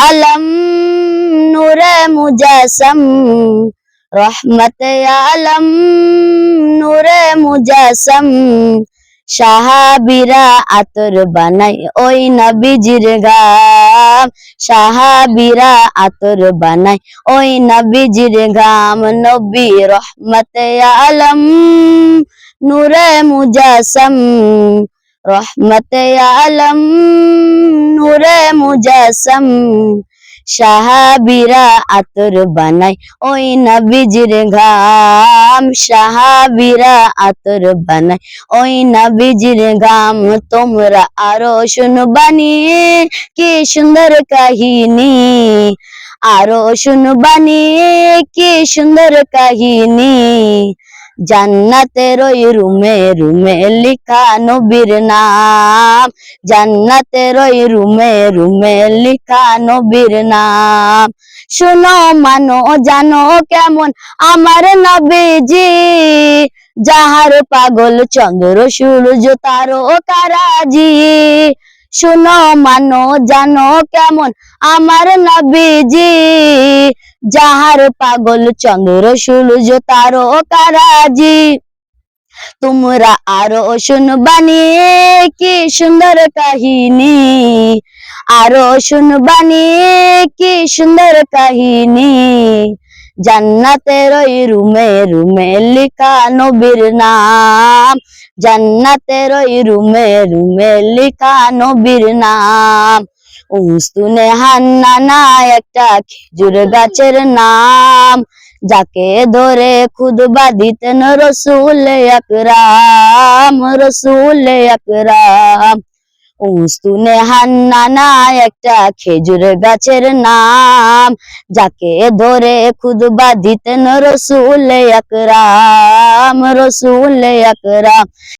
আলম নূরে মুজাসম রহমত আলম নূরে মুজাসম সাহাবিরা আতর বানাই ওই নবীজির গাম সাহাবিরা আতর বানাই ওই নবীজির গাম নবী রহমত আলম নূরে মুজাসম রহমত আলম মুজাসম সাহাবিরা আতর বানাই ওই নবীজির গাম সাহাবিরা আতর বানাই ওই নবীজির গাম তোমরা আরও শুনবানি, কি সুন্দর কাহিনী? আরও শুনবানি, কি সুন্দর কাহিনী? জান্নাতের ওই রুমে রুমে লিখা নবীর নাম। জান্নাতের ওই রুমে রুমে লিখা নবীর নাম। শুনো, মানো, জানো কেমন আমার নবীজি। যাহার পাগল চন্দ্র, সূর্য, তারো কারাজি শুনো, মানো, জানো কেমন আমার নবীজি। যাহার পাগল চন্দ্র সূর্য তারো কারাজি। তোমরা আরও শুনবানি, কি সুন্দর কাহিনী। আরও শুনবানি, কি সুন্দর কাহিনী। জান্নাতের ওই রুমে রুমে লিখা নবীর নাম। জান্নাতের ওই রুমে রুমে লিখা নবীর নাম। উস্তুনে হান্নানা একটা খেজুর গাছের নাম। যাকে ধরে খুদবা দিতেন রসুল আকরাম রসুল আকরাম। উস্তুনে হান্নানা একটা খেজুর গাছের নাম। যাকে ধরে খুদবা দিতেন রসুল আকরাম রসুল আকরাম।